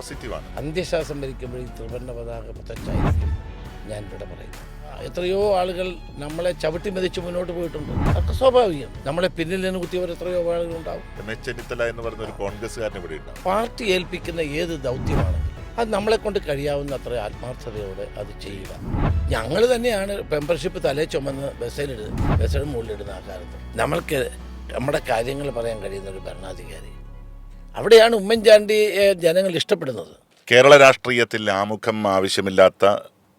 പോസിറ്റീവാണ്. അന്ത്യശ്വാസം ഭരിക്കുമ്പോൾ ഈ ത്രിവർണ പതാക പുത്തച്ചായിരിക്കും ഞാൻ ഇവിടെ പറയുന്നു. എത്രയോ ആളുകൾ നമ്മളെ ചവിട്ടി മെതിച്ച് മുന്നോട്ട് പോയിട്ടുണ്ട്. അതൊക്കെ സ്വാഭാവികം. നമ്മളെ പിന്നിൽ നിന്ന് കുത്തിയവർ എത്രയോ ആളുകളുണ്ടാവും. രമേശ് ചെന്നിത്തല എന്ന് പറയുന്ന ഒരു കോൺഗ്രസ്സുകാരൻ ഇവിടെ ഉണ്ടാവും. പാർട്ടി ഏൽപ്പിക്കുന്ന ഏത് ദൗത്യമാണെങ്കിലും അത് നമ്മളെ കൊണ്ട് കഴിയാവുന്ന അത്ര ആത്മാർത്ഥതയോടെ അത് ചെയ്യുക. ഞങ്ങൾ തന്നെയാണ് മെമ്പർഷിപ്പ് തലേ ചുമന്ന് ബസ്സിലിടുന്നത് ബസ്സിന് മുകളിലിടുന്ന ആ കാലത്ത് നമ്മൾക്ക് നമ്മുടെ കാര്യങ്ങൾ പറയാൻ കഴിയുന്ന ഒരു ഭരണാധികാരി. അവിടെയാണ് ഉമ്മൻചാണ്ടി ജനങ്ങൾ ഇഷ്ടപ്പെടുന്നത്. കേരള രാഷ്ട്രീയത്തിൽ ആമുഖം ആവശ്യമില്ലാത്ത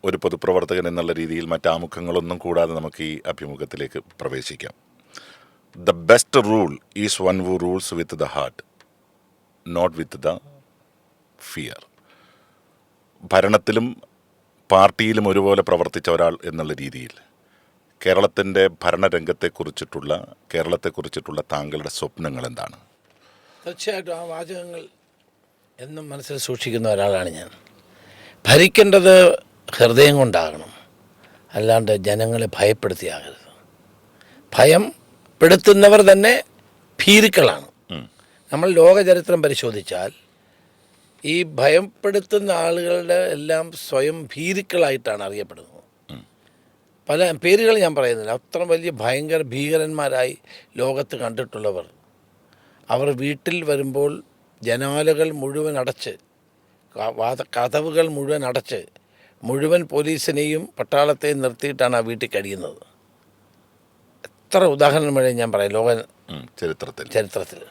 ഒരു പൊതുപ്രവർത്തകൻ എന്നുള്ള രീതിയിൽ മറ്റാമുഖങ്ങളൊന്നും കൂടാതെ നമുക്ക് ഈ അഭിമുഖത്തിലേക്ക് പ്രവേശിക്കാം. The best rule is one who rules with the heart not with the fear ഭരണത്തിലും പാർട്ടിയിലും ഒരുപോലെ പ്രവർത്തിച്ച ഒരാൾ എന്നുള്ള രീതിയിൽ കേരളത്തിന്റെ ഭരണരംഗത്തെക്കുറിച്ചിട്ടുള്ള കേരളത്തെക്കുറിച്ചിട്ടുള്ള താങ്കളുടെ സ്വപ്നങ്ങൾ എന്താണ് തീർച്ചയായിട്ടും ആ വാചകങ്ങൾ എന്നും മനസ്സിൽ സൂക്ഷിക്കുന്ന ഒരാളാണ് ഞാൻ. ഭരിക്കേണ്ടത് ഹൃദയം കൊണ്ടാകണം. അല്ലാണ്ട് ജനങ്ങളെ ഭയപ്പെടുത്തിയാകരുത്. ഭയം പെടുത്തുന്നവർ തന്നെ ഭീരുക്കളാണ്. നമ്മൾ ലോകചരിത്രം പരിശോധിച്ചാൽ ഈ ഭയപ്പെടുത്തുന്ന ആളുകളുടെ എല്ലാം സ്വയം ഭീരുക്കളായിട്ടാണ് അറിയപ്പെടുന്നത്. പല പേരുകൾ ഞാൻ പറയുന്നില്ല. അത്ര വലിയ ഭയങ്കര ഭീകരന്മാരായി ലോകത്ത് കണ്ടിട്ടുള്ളവർ അവർ വീട്ടിൽ വരുമ്പോൾ ജനാലകൾ മുഴുവൻ അടച്ച് കഥവുകൾ മുഴുവൻ അടച്ച് മുഴുവൻ പോലീസിനെയും പട്ടാളത്തെയും നിർത്തിയിട്ടാണ് ആ വീട്ടിൽ കഴിയുന്നത്. എത്ര ഉദാഹരണം വേണേ ഞാൻ പറയാം ലോക ചരിത്രത്തിൽ. ചരിത്രത്തിൽ.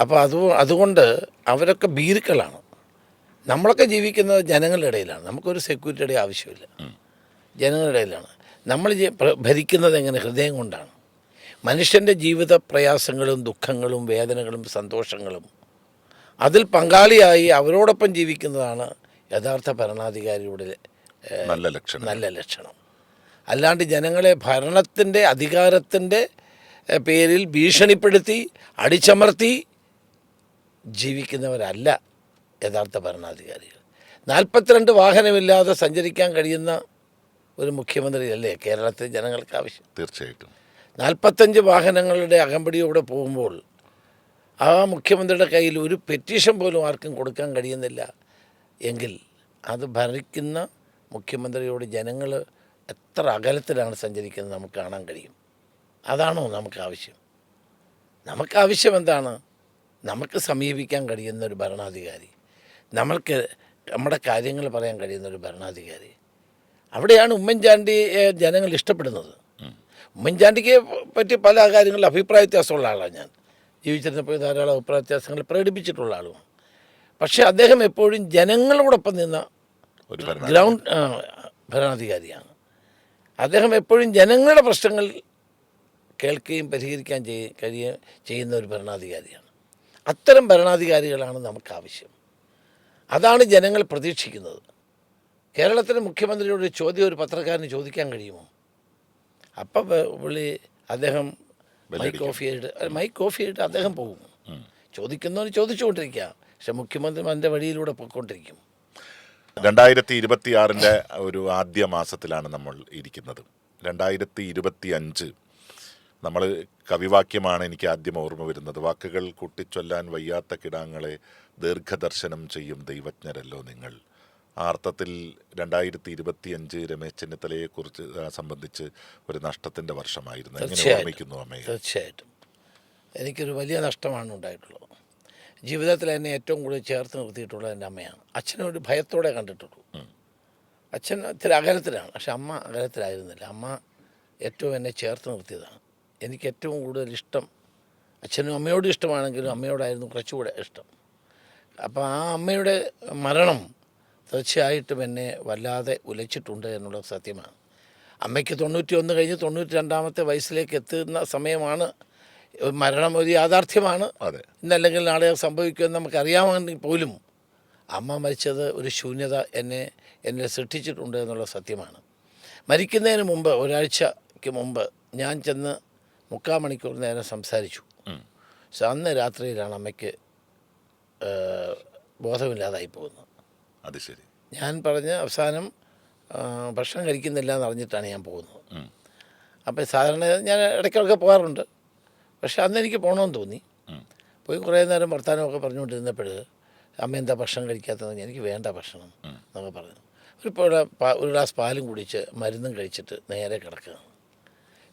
അപ്പോൾ അത് അതുകൊണ്ട് അവരൊക്കെ ഭീരുക്കളാണ്. നമ്മളൊക്കെ ജീവിക്കുന്നത് ജനങ്ങളുടെ ഇടയിലാണ്. നമുക്കൊരു സെക്യൂരിറ്റിയുടെ ആവശ്യമില്ല. ജനങ്ങളുടെ ഇടയിലാണ്. നമ്മൾ ഭരിക്കുന്നത് എങ്ങനെ? ഹൃദയം കൊണ്ടാണ്. മനുഷ്യന്റെ ജീവിത പ്രയാസങ്ങളും ദുഃഖങ്ങളും വേദനകളും സന്തോഷങ്ങളും അതിൽ പങ്കാളിയായി അവരോടൊപ്പം ജീവിക്കുന്നതാണ് യഥാർത്ഥ ഭരണാധികാരിയുടെ നല്ല ലക്ഷണം. നല്ല ലക്ഷണം. അല്ലാണ്ട് ജനങ്ങളെ ഭരണത്തിന്റെ അധികാരത്തിന്റെ പേരിൽ ഭീഷണിപ്പെടുത്തി അടിച്ചമർത്തി ജീവിക്കുന്നവരല്ല യഥാർത്ഥ ഭരണാധികാരികൾ. നാൽപ്പത്തിരണ്ട് വാഹനമില്ലാതെ സഞ്ചരിക്കാൻ കഴിയുന്ന ഒരു മുഖ്യമന്ത്രി അല്ലേ കേരളത്തിലെ ജനങ്ങൾക്ക് ആവശ്യം? തീർച്ചയായിട്ടും. നാൽപ്പത്തഞ്ച് വാഹനങ്ങളുടെ അകമ്പടിയോടെ പോകുമ്പോൾ ആ മുഖ്യമന്ത്രിയുടെ കയ്യിൽ ഒരു പെറ്റീഷൻ പോലും ആർക്കും കൊടുക്കാൻ കഴിയുന്നില്ല. എങ്കിൽ അത് ഭരിക്കുന്ന മുഖ്യമന്ത്രിയോട് ജനങ്ങൾ എത്ര അകലത്തിലാണ് സഞ്ചരിക്കുന്നത് നമുക്ക് കാണാൻ കഴിയും. അതാണോ നമുക്ക് ആവശ്യം. നമുക്ക് ആവശ്യം എന്താണ്? നമുക്ക് സമീപിക്കാൻ കഴിയുന്ന ഒരു ഭരണാധികാരി. നമ്മൾക്ക് നമ്മുടെ കാര്യങ്ങൾ പറയാൻ കഴിയുന്ന ഒരു ഭരണാധികാരി. അവിടെയാണ് ഉമ്മൻചാണ്ടിയെ ജനങ്ങൾ ഇഷ്ടപ്പെടുന്നത്. ഉമ്മൻചാണ്ടിക്ക് പറ്റി പല കാര്യങ്ങളിൽ അഭിപ്രായ വ്യത്യാസമുള്ള ആളാണ് ഞാൻ. ജീവിച്ചിരുന്നപ്പോൾ ധാരാളം അഭിപ്രായ വ്യത്യാസങ്ങൾ പ്രകടിപ്പിച്ചിട്ടുള്ള ആളുമാണ് പക്ഷേ അദ്ദേഹം എപ്പോഴും ജനങ്ങളോടൊപ്പം നിന്ന ഗ്രൗണ്ട് ഭരണാധികാരിയാണ്. അദ്ദേഹം എപ്പോഴും ജനങ്ങളുടെ പ്രശ്നങ്ങൾ കേൾക്കുകയും പരിഹരിക്കാൻ ചെയ്യ കഴിയ ചെയ്യുന്ന ഒരു ഭരണാധികാരിയാണ്. അത്തരം ഭരണാധികാരികളാണ് നമുക്ക് ആവശ്യം അതാണ് ജനങ്ങൾ പ്രതീക്ഷിക്കുന്നത്. കേരളത്തിലെ മുഖ്യമന്ത്രിയോട് ഒരു ചോദ്യം ഒരു പത്രക്കാരന് ചോദിക്കാൻ കഴിയുമോ? അപ്പം പുള്ളി അദ്ദേഹം മൈക്ക് ഓഫ് ചെയ്തിട്ട് മൈക്ക് ഓഫ് ചെയ്തിട്ട് അദ്ദേഹം പോകും. ചോദിക്കുന്നവന് ചോദിച്ചുകൊണ്ടിരിക്കുക. പക്ഷെ മുഖ്യമന്ത്രി അതിന്റെ വഴിയിലൂടെ പോയിക്കൊണ്ടിരിക്കും. രണ്ടായിരത്തി ഇരുപത്തിയാറിന്റെ ഒരു ആദ്യ മാസത്തിലാണ് നമ്മൾ ഇരിക്കുന്നത്. രണ്ടായിരത്തി ഇരുപത്തി അഞ്ച് നമ്മൾ കവിവാക്യമാണ് എനിക്ക് ആദ്യം ഓർമ്മ വരുന്നത്. വാക്കുകൾ കൂട്ടിച്ചൊല്ലാൻ വയ്യാത്ത കിടാങ്ങളെ ദീർഘദർശനം ചെയ്യും ദൈവജ്ഞരല്ലോ നിങ്ങൾ. ആ അർത്ഥത്തിൽ രണ്ടായിരത്തി ഇരുപത്തി അഞ്ച് രമേശ് ചെന്നിത്തലയെ കുറിച്ച് സംബന്ധിച്ച് ഒരു നഷ്ടത്തിന്റെ വർഷമായിരുന്നു. എങ്ങനെ തീർച്ചയായിട്ടും. ഓർമ്മിക്കുന്നു അമ്മയെ? തീർച്ചയായിട്ടും. എനിക്കൊരു വലിയ നഷ്ടമാണ് ഉണ്ടായിട്ടുള്ളത്. ജീവിതത്തിൽ എന്നെ ഏറ്റവും കൂടുതൽ ചേർത്ത് നിർത്തിയിട്ടുള്ളത് എന്റെ അമ്മയാണ്. അച്ഛനെ ഒരു ഭയത്തോടെ കണ്ടിട്ടുള്ളൂ. അച്ഛൻ ഇത്തിരി അകലത്തിലാണ് പക്ഷെ അമ്മ അകലത്തിലായിരുന്നില്ല. അമ്മ ഏറ്റവും എന്നെ ചേർത്ത് നിർത്തിയതാണ്. എനിക്ക് ഏറ്റവും കൂടുതൽ ഇഷ്ടം അച്ഛനും അമ്മയോട് ഇഷ്ടമാണെങ്കിലും അമ്മയോടായിരുന്നു കുറച്ചുകൂടെ ഇഷ്ടം. അപ്പോൾ ആ അമ്മയുടെ മരണം തീർച്ചയായിട്ടും എന്നെ വല്ലാതെ ഉലച്ചിട്ടുണ്ട് എന്നുള്ളത് സത്യമാണ്. അമ്മയ്ക്ക് തൊണ്ണൂറ്റി ഒന്ന് കഴിഞ്ഞ് തൊണ്ണൂറ്റി രണ്ടാമത്തെ വയസ്സിലേക്ക് എത്തുന്ന സമയമാണ് മരണം ഒരു യാഥാർത്ഥ്യമാണ്. അതെ. ഇന്നല്ലെങ്കിൽ നാളെ സംഭവിക്കുമെന്ന് നമുക്കറിയാമെങ്കിൽ പോലും അമ്മ മരിച്ചത് ഒരു ശൂന്യത എന്നെ എന്നെ സൃഷ്ടിച്ചിട്ടുണ്ട് എന്നുള്ള സത്യമാണ്. മരിക്കുന്നതിന് മുമ്പ് ഒരാഴ്ചയ്ക്ക് മുമ്പ് ഞാൻ ചെന്ന് മുക്കാൽ മണിക്കൂർ നേരം സംസാരിച്ചു. പക്ഷെ അന്ന് രാത്രിയിലാണ് അമ്മയ്ക്ക് ബോധമില്ലാതായി പോകുന്നത്. അത് ശരി. ഞാൻ പറഞ്ഞ് അവസാനം ഭക്ഷണം കഴിക്കുന്നില്ല എന്ന് അറിഞ്ഞിട്ടാണ് ഞാൻ പോകുന്നത്. അപ്പം അപ്പോൾ സാധാരണ ഞാൻ ഇടയ്ക്കൊക്കെ പോകാറുണ്ട്. പക്ഷെ അന്ന് എനിക്ക് പോകണമെന്ന് തോന്നി. പോയി കുറേ നേരം വർത്തമാനമൊക്കെ പറഞ്ഞുകൊണ്ടിരുന്നപ്പോൾ അമ്മ എന്താ ഭക്ഷണം കഴിക്കാത്തതെന്ന് എനിക്ക് വേണ്ട ഭക്ഷണം എന്നൊക്കെ പറഞ്ഞു. ഒരു ഒരു ഗ്ലാസ് പാലും കുടിച്ച് മരുന്നും കഴിച്ചിട്ട് നേരെ കിടക്കുക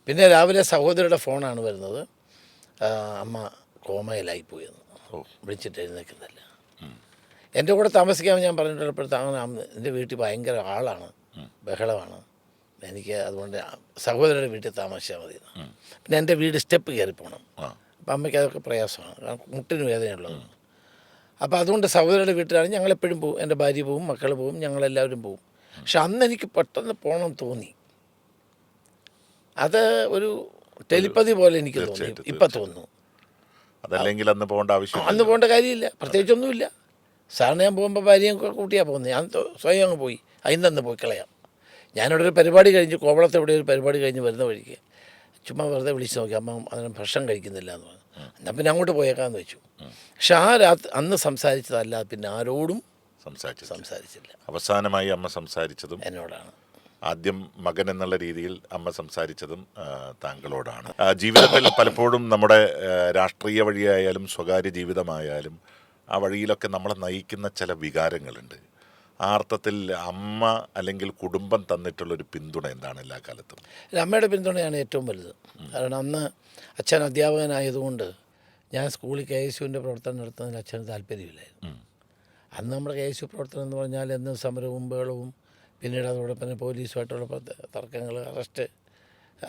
പിന്നെ രാവിലെ സഹോദരിയുടെ ഫോണാണ് വരുന്നത്. അമ്മ കോമയിലായി പോയെന്ന് വിളിച്ചിട്ട് എഴുന്നേക്കുന്നില്ല എന്റെ കൂടെ താമസിക്കാമെന്ന് ഞാൻ പറഞ്ഞിട്ടുള്ളപ്പോഴത്തെ അങ്ങനെ എന്റെ വീട്ടിൽ ഭയങ്കര ആളാണ് ബഹളമാണ്. എനിക്ക് അതുകൊണ്ട് സഹോദരന്റെ വീട്ടിൽ താമസിച്ചാൽ മതി. പിന്നെ എന്റെ വീട് സ്റ്റെപ്പ് കയറി പോകണം അപ്പം അമ്മയ്ക്ക് അതൊക്കെ പ്രയാസമാണ് കാരണം മുട്ടിന് വേദനയുള്ളത്. അപ്പോൾ അതുകൊണ്ട് സഹോദരന്റെ വീട്ടിലാണ് ഞങ്ങളെപ്പോഴും പോകും എന്റെ ഭാര്യ പോവും മക്കൾ പോവും ഞങ്ങളെല്ലാവരും പോവും. പക്ഷെ അന്ന് എനിക്ക് പെട്ടെന്ന് പോകണം തോന്നി. അത് ഒരു ടെലിപ്പതി പോലെ എനിക്ക് തോന്നി ഇപ്പം തോന്നുന്നു. അതല്ലെങ്കിൽ അന്ന് പോകേണ്ട ആവശ്യം അന്ന് പോകേണ്ട കാര്യമില്ല പ്രത്യേകിച്ചൊന്നുമില്ല. സാറിന് ഞാൻ പോകുമ്പോൾ ഭാര്യയും കൂട്ടിയാണ് പോകുന്നത്. ഞാൻ സ്വയം അങ്ങ് പോയി. അതിന്ന് പോയി കളയാം. ഞാനിവിടെ ഒരു പരിപാടി കഴിഞ്ഞ് കോവളത്തെ ഇവിടെ ഒരു പരിപാടി കഴിഞ്ഞ് വരുന്ന വഴിക്ക് ചുമ്മാ വെറുതെ വിളിച്ച് നോക്കി. അമ്മ അതിന് ഭക്ഷണം കഴിക്കുന്നില്ല എന്ന് പറഞ്ഞു. എന്നാൽ പിന്നെ അങ്ങോട്ട് പോയേക്കാന്ന് വെച്ചു. പക്ഷെ ആ രാത്രി അന്ന് സംസാരിച്ചതല്ല. പിന്നെ ആരോടും സംസാരിച്ചു സംസാരിച്ചില്ല. അവസാനമായി അമ്മ സംസാരിച്ചതും എന്നോടാണ്. ആദ്യം മകൻ എന്നുള്ള രീതിയിൽ അമ്മ സംസാരിച്ചതും താങ്കളോടാണ്. ആ, ജീവിതത്തിൽ പലപ്പോഴും നമ്മുടെ രാഷ്ട്രീയ വഴിയായാലും സ്വകാര്യ ജീവിതമായാലും ആ വഴിയിലൊക്കെ നമ്മളെ നയിക്കുന്ന ചില വികാരങ്ങളുണ്ട്. ആ അർത്ഥത്തിൽ അമ്മ അല്ലെങ്കിൽ കുടുംബം തന്നിട്ടുള്ളൊരു പിന്തുണ എന്താണ് എല്ലാ കാലത്തും? അല്ല, അമ്മയുടെ പിന്തുണയാണ് ഏറ്റവും വലുത്. കാരണം അന്ന് അച്ഛൻ അധ്യാപകനായതുകൊണ്ട് ഞാൻ സ്കൂളിൽ കെ എസ് യുവിന്റെ പ്രവർത്തനം നടത്തുന്നതിന് അച്ഛന് താല്പര്യമില്ലായിരുന്നു. അന്ന് നമ്മുടെ കെ എസ് യു പ്രവർത്തനം എന്ന് പറഞ്ഞാൽ എന്നും സമരവും ബഹളവും പിന്നീട് അതോടൊപ്പം തന്നെ പോലീസുമായിട്ടുള്ള തർക്കങ്ങൾ അറസ്റ്റ്.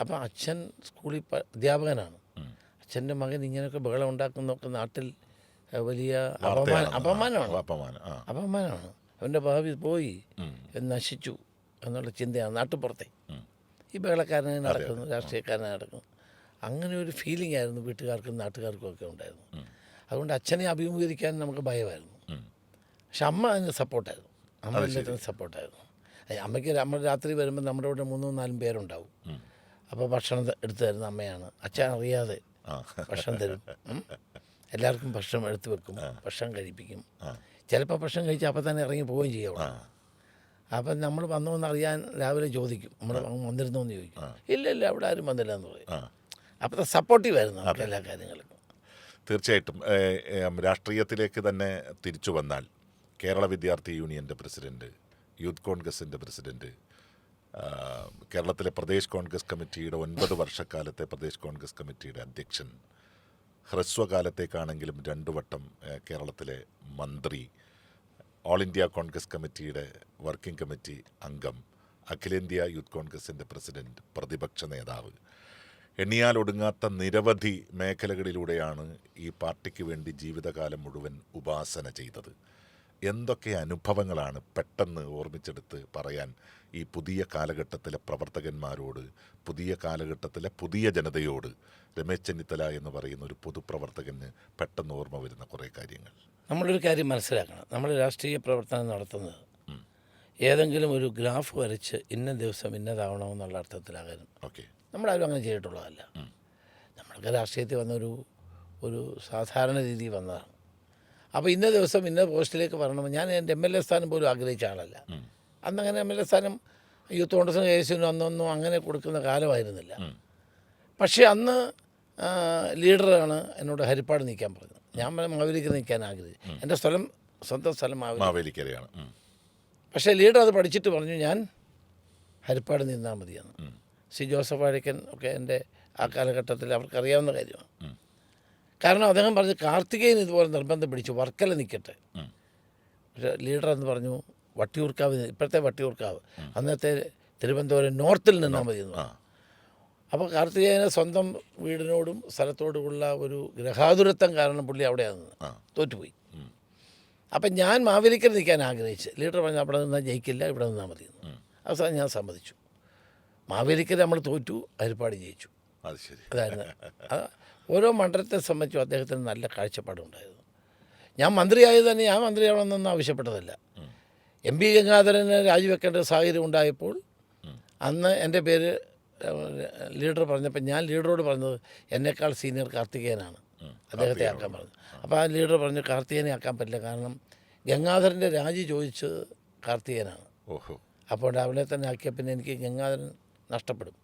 അപ്പം അച്ഛൻ സ്കൂളിൽ അധ്യാപകനാണ്. അച്ഛന്റെ മകൻ ഇങ്ങനെയൊക്കെ ബഹളം ഉണ്ടാക്കുന്നതൊക്കെ നാട്ടിൽ വലിയ അപമാന അപമാനമാണ്. അപമാനം അപമാനമാണ്. അവന്റെ ഭാവി പോയി നശിച്ചു എന്നുള്ള ചിന്തയാണ് നാട്ടുപുറത്തെ. ഈ ബഹളക്കാരനെ നടക്കുന്നു രാഷ്ട്രീയക്കാരനെ നടക്കുന്നു. അങ്ങനെ ഒരു ഫീലിംഗ് ആയിരുന്നു വീട്ടുകാർക്കും നാട്ടുകാർക്കും ഒക്കെ ഉണ്ടായിരുന്നു. അതുകൊണ്ട് അച്ഛനെ അഭിമുഖീകരിക്കാൻ നമുക്ക് ഭയമായിരുന്നു. പക്ഷെ അമ്മ അതിന് സപ്പോർട്ടായിരുന്നു. അമ്മ എല്ലാത്തിനും സപ്പോർട്ടായിരുന്നു. അമ്മയ്ക്ക് നമ്മൾ രാത്രി വരുമ്പോൾ നമ്മുടെ ഇവിടെ മൂന്നും നാലും പേരുണ്ടാവും. അപ്പോൾ ഭക്ഷണം എടുത്തു തരുന്ന അമ്മയാണ്. അച്ഛൻ അറിയാതെ ഭക്ഷണം തരും. എല്ലാവർക്കും ഭക്ഷണം എടുത്ത് വെക്കും ഭക്ഷണം കഴിപ്പിക്കും. ചിലപ്പോൾ ഭക്ഷണം കഴിച്ച് അപ്പം തന്നെ ഇറങ്ങി പോവുകയും ചെയ്യും. അപ്പം നമ്മൾ വന്നോ അറിയാൻ രാവിലെ ചോദിക്കും നമ്മൾ വന്നിരുന്നോ എന്ന് ചോദിക്കും. ഇല്ല ഇല്ല അവിടെ ആരും വന്നില്ല എന്ന് പറയും അപ്പം സപ്പോർട്ടീവ് ആയിരുന്നു നമുക്ക് എല്ലാ കാര്യങ്ങൾക്കും. തീർച്ചയായിട്ടും. രാഷ്ട്രീയത്തിലേക്ക് തന്നെ തിരിച്ചു വന്നാൽ കേരള വിദ്യാർത്ഥി യൂണിയന്റെ പ്രസിഡന്റ് യൂത്ത് കോൺഗ്രസിന്റെ പ്രസിഡന്റ് കേരളത്തിലെ പ്രദേശ് കോൺഗ്രസ് കമ്മിറ്റിയുടെ ഒൻപത് വർഷക്കാലത്തെ പ്രദേശ് കോൺഗ്രസ് കമ്മിറ്റിയുടെ അധ്യക്ഷൻ ഹ്രസ്വകാലത്തേക്കാണെങ്കിലും രണ്ടു വട്ടം കേരളത്തിലെ മന്ത്രി ഓൾ ഇന്ത്യ കോൺഗ്രസ് കമ്മിറ്റിയുടെ വർക്കിംഗ് കമ്മിറ്റി അംഗം അഖിലേന്ത്യാ യൂത്ത് കോൺഗ്രസിന്റെ പ്രസിഡന്റ് പ്രതിപക്ഷ നേതാവ്. എണ്ണിയാൽ ഒടുങ്ങാത്ത നിരവധി മേഖലകളിലൂടെയാണ് ഈ പാർട്ടിക്ക് വേണ്ടി ജീവിതകാലം മുഴുവൻ ഉപാസന ചെയ്തത്. എന്തൊക്കെ അനുഭവങ്ങളാണ് പെട്ടെന്ന് ഓർമ്മിച്ചെടുത്ത് പറയാൻ ഈ പുതിയ കാലഘട്ടത്തിലെ പ്രവർത്തകന്മാരോട് പുതിയ കാലഘട്ടത്തിലെ പുതിയ ജനതയോട് രമേശ് ചെന്നിത്തല എന്ന് പറയുന്ന ഒരു പൊതുപ്രവർത്തകന് പെട്ടെന്ന് ഓർമ്മ വരുന്ന കുറേ കാര്യങ്ങൾ. നമ്മളൊരു കാര്യം മനസ്സിലാക്കണം. നമ്മൾ രാഷ്ട്രീയ പ്രവർത്തനം നടത്തുന്നത് ഏതെങ്കിലും ഒരു ഗ്രാഫ് വരച്ച് ഇന്ന ദിവസം ഇന്നതാവണമെന്നുള്ള അർത്ഥത്തിലാകാനും. ഓക്കെ. നമ്മളാരും അങ്ങനെ ചെയ്തിട്ടുള്ളതല്ല. നമ്മൾക്ക് രാഷ്ട്രീയത്തിൽ വന്നൊരു ഒരു സാധാരണ രീതി വന്നതാണ്. അപ്പോൾ ഇന്ന ദിവസം ഇന്ന പോസ്റ്റിലേക്ക് വരണം. ഞാൻ എന്റെ എം എൽ എ സ്ഥാനം പോലും ആഗ്രഹിച്ച ആളല്ല. അന്നങ്ങനെ എം എൽ എ സ്ഥാനം യൂത്ത് കോൺഗ്രസിന് കേസിനും അന്നൊന്നും അങ്ങനെ കൊടുക്കുന്ന കാലമായിരുന്നില്ല. പക്ഷേ അന്ന് ലീഡറാണ് എന്നോട് ഹരിപ്പാട് നിൽക്കാൻ പറഞ്ഞത്. ഞാൻ മാവേലിക്ക് നിൽക്കാൻ ആഗ്രഹിച്ചു എന്റെ സ്ഥലം സ്വന്തം സ്ഥലം മാവേലി മാവേലിക്കരയാണ്. പക്ഷേ ലീഡർ അത് പഠിച്ചിട്ട് പറഞ്ഞു ഞാൻ ഹരിപ്പാട് നിന്നാൽ മതിയെന്ന്. സി ജോസഫ് വാഴക്കൻ ഒക്കെ എന്റെ ആ കാലഘട്ടത്തിൽ അവർക്കറിയാവുന്ന കാര്യമാണ്. കാരണം അദ്ദേഹം പറഞ്ഞു കാർത്തികേയൻ ഇതുപോലെ നിർബന്ധം പിടിച്ചു വർക്കല നിൽക്കട്ടെ. പക്ഷേ ലീഡർ എന്ന് പറഞ്ഞു വട്ടിയൂർക്കാവ് ഇപ്പോഴത്തെ വട്ടിയൂർക്കാവ്. അന്നത്തെ തിരുവനന്തപുരം നോർത്തിൽ നിന്നാൽ മതി എന്ന് പറഞ്ഞു. അപ്പോൾ കാർത്തികേയന് സ്വന്തം വീടിനോടും സ്ഥലത്തോടുമുള്ള ഒരു ഗ്രഹാതുരത്വം കാരണം പുള്ളി അവിടെയാണ് തോറ്റുപോയി. അപ്പം ഞാൻ മാവേലിക്കൽ നിൽക്കാൻ ആഗ്രഹിച്ച് ലീഡർ പറഞ്ഞു അവിടെ നിന്നാൽ ജയിക്കില്ല ഇവിടെ നിന്നാൽ മതി. അവസാനം ഞാൻ സമ്മതിച്ചു. മാവേലിക്കൽ നമ്മൾ തോറ്റു അരിപ്പാട് ജയിച്ചു. അത് ശരി. അതായിരുന്നു. അത് ഓരോ മണ്ഡലത്തെ സംബന്ധിച്ചും അദ്ദേഹത്തിന് നല്ല കാഴ്ചപ്പാടുണ്ടായിരുന്നു. ഞാൻ മന്ത്രിയായത് തന്നെ ഞാൻ മന്ത്രിയാവണമെന്നൊന്നും ആവശ്യപ്പെട്ടതല്ല. എം പി ഗംഗാധരന് രാജിവെക്കേണ്ട സാഹചര്യം ഉണ്ടായപ്പോൾ അന്ന് എന്റെ പേര് ലീഡർ പറഞ്ഞപ്പോൾ ഞാൻ ലീഡറോട് പറഞ്ഞത് എന്നേക്കാൾ സീനിയർ കാർത്തികേയനാണ്. അദ്ദേഹത്തെ ആക്കാൻ പറഞ്ഞു അപ്പോൾ ആ ലീഡർ പറഞ്ഞു കാർത്തികേയനെ ആക്കാൻ പറ്റില്ല കാരണം ഗംഗാധരന്റെ രാജി ചോദിച്ചത് കാർത്തികേയനാണ്. അപ്പോൾ അവനെ തന്നെ ആക്കിയ പിന്നെ എനിക്ക് ഗംഗാധരൻ നഷ്ടപ്പെടും.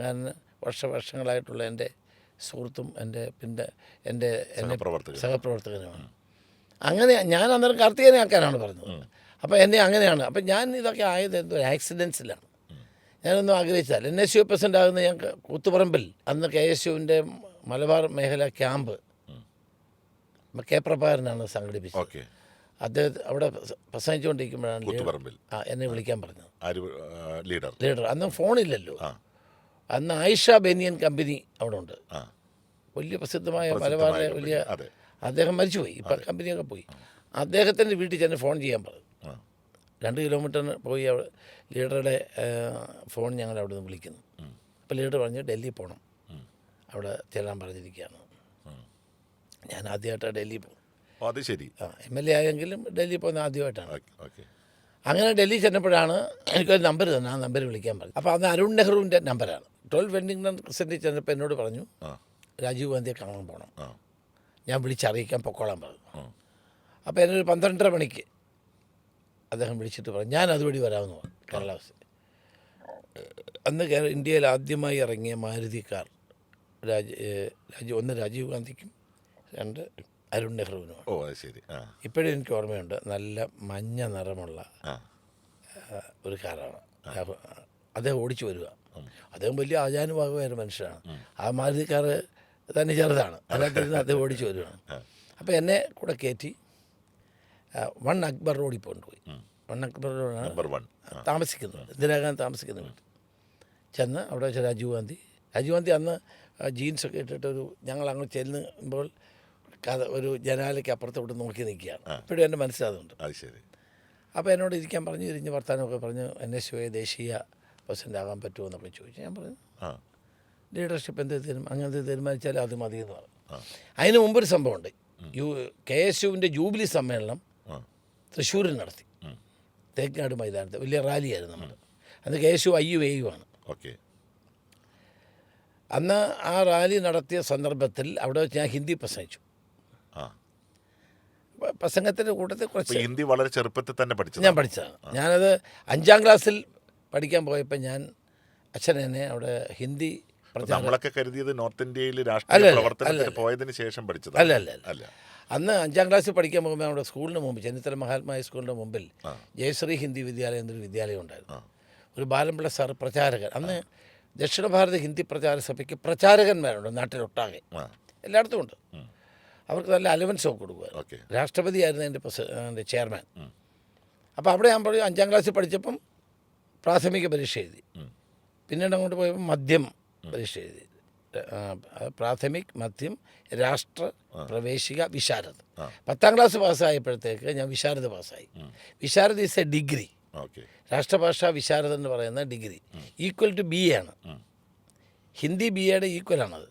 ഞാൻ വർഷ വർഷങ്ങളായിട്ടുള്ള എന്റെ സുഹൃത്തും എന്റെ പിന്നെ എന്റെ എന്നെ സഹപ്രവർത്തകനുമാണ്. അങ്ങനെ ഞാൻ അന്നേരം കാർത്തികനെ ആക്കാനാണ് പറഞ്ഞത്. അപ്പോൾ എന്നെ അങ്ങനെയാണ്. അപ്പം ഞാൻ ഇതൊക്കെ ആയത് എന്തോ ആക്സിഡൻസിലാണ്. ഞാനൊന്നും ആഗ്രഹിച്ചാൽ എൻ എസ് യു പ്രസിഡന്റ് ആകുന്ന ഞാൻ കൂത്തുപറമ്പിൽ അന്ന് കെ എസ് യുവിന്റെ മലബാർ മേഖല ക്യാമ്പ് കെ പ്രഭാകരനാണ് സംഘടിപ്പിച്ചത്. ഓക്കെ. അദ്ദേഹത്തെ അവിടെ പ്രസ- പ്രസംഗിച്ചുകൊണ്ടിരിക്കുമ്പോഴാണ് ആ എന്നെ വിളിക്കാൻ പറഞ്ഞത്. ലീഡർ. ലീഡർ. അന്ന് ഫോണില്ലല്ലോ. അന്ന് ആയിഷ ബെനിയൻ കമ്പനി അവിടെ ഉണ്ട്. വലിയ പ്രസിദ്ധമായ മലബാറിലെ വലിയ അദ്ദേഹം മരിച്ചുപോയി ഇപ്പം കമ്പനിയൊക്കെ പോയി. അദ്ദേഹത്തിന്റെ വീട്ടിൽ ചെന്ന് ഫോൺ ചെയ്യാൻ പറഞ്ഞു. രണ്ട് കിലോമീറ്ററിന് പോയി അവിടെ ലീഡറുടെ ഫോൺ ഞങ്ങൾ അവിടെ നിന്ന് വിളിക്കുന്നു അപ്പോൾ ലീഡർ പറഞ്ഞു ഡൽഹി പോകണം അവിടെ ചെല്ലാൻ പറഞ്ഞിരിക്കുകയാണ്. ഞാൻ ആദ്യമായിട്ടാണ് ഡൽഹി പോകും അത് ശരി. ആ എം എൽ എ ആയെങ്കിലും ഡൽഹി പോകുന്ന ആദ്യമായിട്ടാണ്. അങ്ങനെ ഡൽഹി ചെന്നപ്പോഴാണ് എനിക്കൊരു നമ്പർ തന്നെ ആ നമ്പർ വിളിക്കാൻ പറഞ്ഞു. അപ്പോൾ അത് അരുൺ നെഹ്റുവിന്റെ നമ്പറാണ്. ട്വൽവ് വെൻഡിങ്ടൺ സെന്റിൽ ചെന്നപ്പോൾ എന്നോട് പറഞ്ഞു രാജീവ് ഗാന്ധിയെ കാണാൻ പോകണം ഞാൻ വിളിച്ചറിയിക്കാൻ പൊക്കോളാൻ പറഞ്ഞു. അപ്പോൾ എന്നൊരു പന്ത്രണ്ടര മണിക്ക് അദ്ദേഹം വിളിച്ചിട്ട് പറഞ്ഞു ഞാൻ അതുവഴി വരാമെന്ന് പറഞ്ഞു കേരളാവസ്ഥ അന്ന് കേരള ഇന്ത്യയിൽ ആദ്യമായി ഇറങ്ങിയ മാരുതി കാർ രാജ രാജീവ് ഒന്ന് രാജീവ് ഗാന്ധിക്കും രണ്ട് അരുൺ നെഹ്റുവിനുമാണ്. ഓ അത് ശരി. ഇപ്പോഴും എനിക്ക് ഓർമ്മയുണ്ട് നല്ല മഞ്ഞ നിറമുള്ള ഒരു കാറാണ്. അദ്ദേഹം ഓടിച്ചു വരിക. അദ്ദേഹം വലിയ ആചാനുഭാഗമായ ഒരു മനുഷ്യനാണ് ആ മാരുതിക്കാർ തന്നെ ചെറുതാണ്. അതിനകത്തിരുന്ന് അദ്ദേഹം ഓടിച്ചു വരുവാണ്. അപ്പോൾ എന്നെ കൂടെ കയറ്റി വൺ അക്ബർ റോഡിൽ കൊണ്ടുപോയി. വൺ അക്ബർ റോഡാണ് താമസിക്കുന്നത്. ഇന്ദിരാഗാന്ധി താമസിക്കുന്ന വീട്ടിൽ ചെന്ന് അവിടെ വെച്ച രാജീവ് ഗാന്ധി. രാജീവ് ഗാന്ധി അന്ന് ജീൻസൊക്കെ ഇട്ടിട്ട് ഒരു ഞങ്ങൾ അങ്ങ് ചെല്ലുമ്പോൾ കഥ ഒരു ജനാലയ്ക്ക് അപ്പുറത്തോട്ട് നോക്കി നിൽക്കുകയാണ്. ഇപ്പോഴും എന്റെ മനസ്സിലാകുന്നുണ്ട് അപ്പോൾ എന്നോട് ഇരിക്കാൻ പറഞ്ഞു ഇരിഞ്ഞ് വർത്താനമൊക്കെ പറഞ്ഞു എൻ എസ് യു ദേശീയ പ്രസിഡന്റ് ആകാൻ പറ്റുമോ എന്നൊക്കെ ചോദിച്ചു. ഞാൻ പറഞ്ഞു ലീഡർഷിപ്പ് എന്ത് തീരുമാനം അങ്ങനത്തെ തീരുമാനിച്ചാൽ അത് മതി എന്ന് പറഞ്ഞു. അതിന് മുമ്പൊരു സംഭവമുണ്ട്. യു കെ എസ് യുവിന്റെ ജൂബിലി സമ്മേളനം തൃശ്ശൂരിൽ നടത്തി. തേക്കിനാട് മൈതാനത്ത്. വലിയ റാലിയായിരുന്നു നമ്മൾ അന്ന് K S U I U A U ആണ്. ഓക്കെ. അന്ന് ആ റാലി നടത്തിയ സന്ദർഭത്തിൽ അവിടെ വെച്ച് ഞാൻ ഹിന്ദി പ്രസംഗിച്ചു. പ്രസംഗത്തിന്റെ കൂട്ടത്തിൽ കുറച്ച് ഹിന്ദി വളരെ ചെറുപ്പത്തിൽ തന്നെ പഠിച്ചു ഞാൻ പഠിച്ചതാണ്. ഞാനത് അഞ്ചാം ക്ലാസ്സിൽ പഠിക്കാൻ പോയപ്പോൾ ഞാൻ അച്ഛൻ എന്നെ അവിടെ ഹിന്ദി നമ്മളൊക്കെ കരുതിയത് നോർത്ത് ഇന്ത്യയിൽ രാഷ്ട്രീയ പ്രവർത്തനത്തിന് പോയതിന് ശേഷം പഠിച്ചത് അല്ല അല്ല. അല്ല അന്ന് അഞ്ചാം ക്ലാസ്സിൽ പഠിക്കാൻ പോകുമ്പോൾ നമ്മുടെ സ്കൂളിന് മുമ്പ് ചെന്നിത്തല മഹാത്മാ സ്കൂളിന്റെ മുമ്പിൽ ജയശ്രീ ഹിന്ദി വിദ്യാലയം എന്നൊരു വിദ്യാലയം ഉണ്ടായിരുന്നു. ഒരു ബാലമ്പിള സാർ പ്രചാരകൻ. അന്ന് ദക്ഷിണ ഭാരത ഹിന്ദി പ്രചാര സഭയ്ക്ക് പ്രചാരകന്മാരുണ്ട് നാട്ടിലൊട്ടാകെ. എല്ലായിടത്തും ഉണ്ട്. അവർക്ക് നല്ല അലവൻസ് ഒക്കെ കൊടുക്കുക രാഷ്ട്രപതി ആയിരുന്നു എന്റെ പ്രസ ചെയർമാൻ. അപ്പോൾ അവിടെ ഞാൻ പറയും അഞ്ചാം ക്ലാസ്സിൽ പഠിച്ചപ്പം പ്രാഥമിക പരീക്ഷ എഴുതി. പിന്നീട് അങ്ങോട്ട് പോയപ്പോൾ മദ്യം പരീക്ഷ എഴുതി. പ്രാഥമിക് മദ്യം രാഷ്ട്ര പ്രവേശിക വിശാരദ്. പത്താം ക്ലാസ് പാസ്സായപ്പോഴത്തേക്ക് ഞാൻ വിശാരദ് പാസ്സായി. Visharad is a degree. Rashtrabhasha Visharad എന്ന് പറയുന്ന degree. Equal to B A ആണ്. ഹിന്ദി ബി എയുടെ ഈക്വലാണത്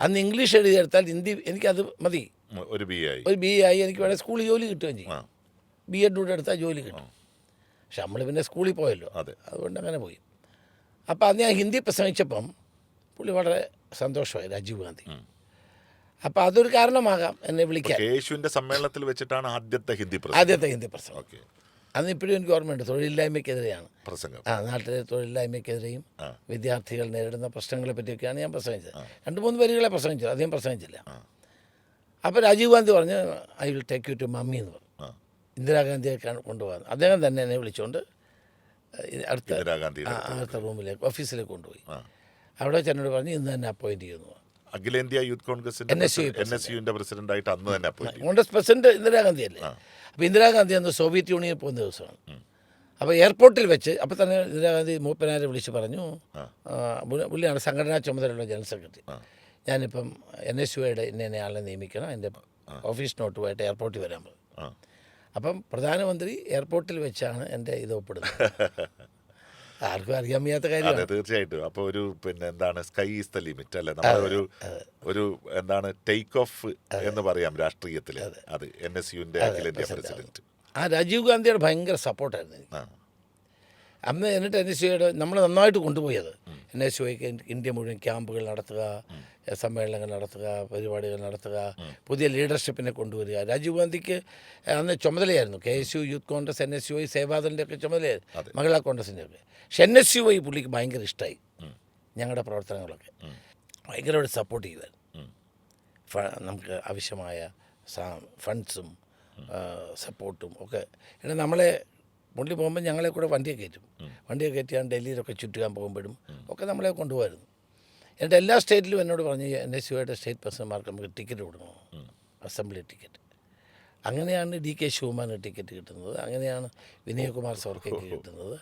അന്ന് ഇംഗ്ലീഷ് എഴുതിയെടുത്താൽ ഹിന്ദി എനിക്കത് മതി. ഒരു ബി ആയി. ഒരു ബി എ ആയി എനിക്ക് വേണേൽ സ്കൂളിൽ ജോലി കിട്ടുകയും ചെയ്യും. ബി എഡ് കൂടെ എടുത്താൽ ജോലി കിട്ടും. പക്ഷെ നമ്മൾ പിന്നെ സ്കൂളിൽ പോയല്ലോ. അതെ. അതുകൊണ്ട് അങ്ങനെ പോയി. അപ്പോൾ അന്ന് ഞാൻ ഹിന്ദി പ്രസംഗിച്ചപ്പം പുള്ളി വളരെ സന്തോഷമായി രാജീവ് ഗാന്ധി. അപ്പോൾ അതൊരു കാരണമാകാം എന്നെ വിളിക്കാൻ. യേശുവിന്റെ സമ്മേളനത്തിൽ വെച്ചിട്ടാണ് ആദ്യത്തെ ഹിന്ദി പ്രസംഗം. ആദ്യത്തെ ഹിന്ദി പ്രസംഗം. ഓക്കെ. അന്ന് ഇപ്പോഴും എനിക്ക് ഓർമ്മയുണ്ട് തൊഴിലില്ലായ്മയ്ക്കെതിരെയാണ്. പ്രസംഗം. ആ നാട്ടിലെ തൊഴിലില്ലായ്മയ്ക്കെതിരെയും. വിദ്യാർത്ഥികൾ നേരിടുന്ന പ്രശ്നങ്ങളെ പറ്റിയൊക്കെയാണ് ഞാൻ പ്രസംഗിച്ചത്. രണ്ട് മൂന്ന് വരികളെ പ്രസംഗിച്ചത് അധികം പ്രസംഗിച്ചില്ല. അപ്പോൾ രാജീവ് ഗാന്ധി പറഞ്ഞു I will take you to mummy എന്ന് പറഞ്ഞു. ഇന്ദിരാഗാന്ധിയെ കാണ- കൊണ്ടുപോകാൻ. അദ്ദേഹം തന്നെ എന്നെ വിളിച്ചുകൊണ്ട് അടുത്ത അടുത്ത റൂമിലേക്ക് ഓഫീസിലേക്ക് കൊണ്ടുപോയി. അവിടെ വെച്ച് എന്നോട് പറഞ്ഞു ഇന്ന് തന്നെ അപ്പോയിന്റ് ചെയ്യുന്നു. അഖിലേന്ത്യാ യൂത്ത് കോൺഗ്രസിന്റെ എൻ എസ് യുവിന്റെ പ്രസിഡന്റ് ആയിട്ട് അന്ന് തന്നെ അപ്പോയിന്റ് കോൺഗ്രസ് പ്രസിഡന്റ് ഇന്ദിരാഗാന്ധി അല്ലേ? അപ്പോൾ ഇന്ദിരാഗാന്ധി അന്ന് സോവിയറ്റ് യൂണിയൻ പോകുന്ന ദിവസമാണ്. അപ്പോൾ എയർപോർട്ടിൽ വെച്ച് അപ്പോൾ തന്നെ ഇന്ദിരാഗാന്ധി മൂപ്പനാരെ വിളിച്ച് പറഞ്ഞു പുള്ളിയാണ് സംഘടനാ ചുമതലയുള്ള ജനറൽ സെക്രട്ടറി. ഞാനിപ്പം എൻ എസ് യുയുടെ ഇന്ന ആളെ നിയമിക്കണം എന്റെ ഓഫീസ് നോട്ടുമായിട്ട് എയർപോർട്ടിൽ വരാൻ ആ. അപ്പം പ്രധാനമന്ത്രി എയർപോർട്ടിൽ വെച്ചാണ് എന്റെ ഇത് ഒപ്പിടുന്നത്. ആർക്കും അറിയാൻ വയ്യാത്ത കാര്യമാണ്. തീർച്ചയായിട്ടും. അപ്പൊ ഒരു പിന്നെ എന്താണ് സ്കൈ ഈസ് ദ ലിമിറ്റ് അല്ലെ? നമ്മൾ ഒരു ഒരു എന്താണ് ടേക്ക് ഓഫ് എന്ന് പറയാം രാഷ്ട്രീയത്തിൽ. അത്. എൻ എസ് യുന്റെ അഖിലേന്ത്യാ പ്രസിഡന്റ്. ആ രാജീവ് ഗാന്ധിയുടെ ഭയങ്കര സപ്പോർട്ടായിരുന്നു എനിക്ക്. അന്ന് എന്നിട്ട് എൻ എസ് ഒയുടെ നമ്മൾ നന്നായിട്ട് കൊണ്ടുപോയത്. എൻ എസ് യുക്ക് ഇന്ത്യ മുഴുവൻ ക്യാമ്പുകൾ നടത്തുക സമ്മേളനങ്ങൾ നടത്തുക പരിപാടികൾ നടത്തുക പുതിയ ലീഡർഷിപ്പിനെ കൊണ്ടുവരിക. രാജീവ് ഗാന്ധിക്ക് അന്ന് ചുമതലയായിരുന്നു. K S U Youth Congress N S U I സേവാദലിന്റെ ഒക്കെ ചുമതലയായിരുന്നു. മഹിളാ കോൺഗ്രസിന്റെ ഒക്കെ. പക്ഷെ എൻ എസ് യു ഐ പുള്ളിക്ക് ഭയങ്കര ഇഷ്ടമായി ഞങ്ങളുടെ പ്രവർത്തനങ്ങളൊക്കെ. ഭയങ്കരമായിട്ട് സപ്പോർട്ട് ചെയ്തായിരുന്നു. നമുക്ക് ആവശ്യമായ ഫണ്ട്സും സപ്പോർട്ടും ഒക്കെ. എന്നാൽ നമ്മളെ പുള്ളി പോകുമ്പോൾ ഞങ്ങളെ കൂടെ വണ്ടിയെ കയറ്റും. വണ്ടിയെ കയറ്റിയാണ് ഡൽഹിയിലൊക്കെ ചുറ്റുകാൻ പോകുമ്പോഴും ഒക്കെ നമ്മളെ കൊണ്ടുപോകായിരുന്നു. എന്നിട്ട് എല്ലാ സ്റ്റേറ്റിലും എന്നോട് പറഞ്ഞു എൻ എസ് യുയുടെ സ്റ്റേറ്റ് പ്രസിഡന്റ്മാർക്ക് നമുക്ക് ടിക്കറ്റ് കൊടുക്കണം. Assembly ticket. അങ്ങനെയാണ് ഡി കെ ശിവമാന് ടിക്കറ്റ് കിട്ടുന്നത്. അങ്ങനെയാണ് വിനയകുമാർ സോർക്കയ്ക്ക് കിട്ടുന്നത്.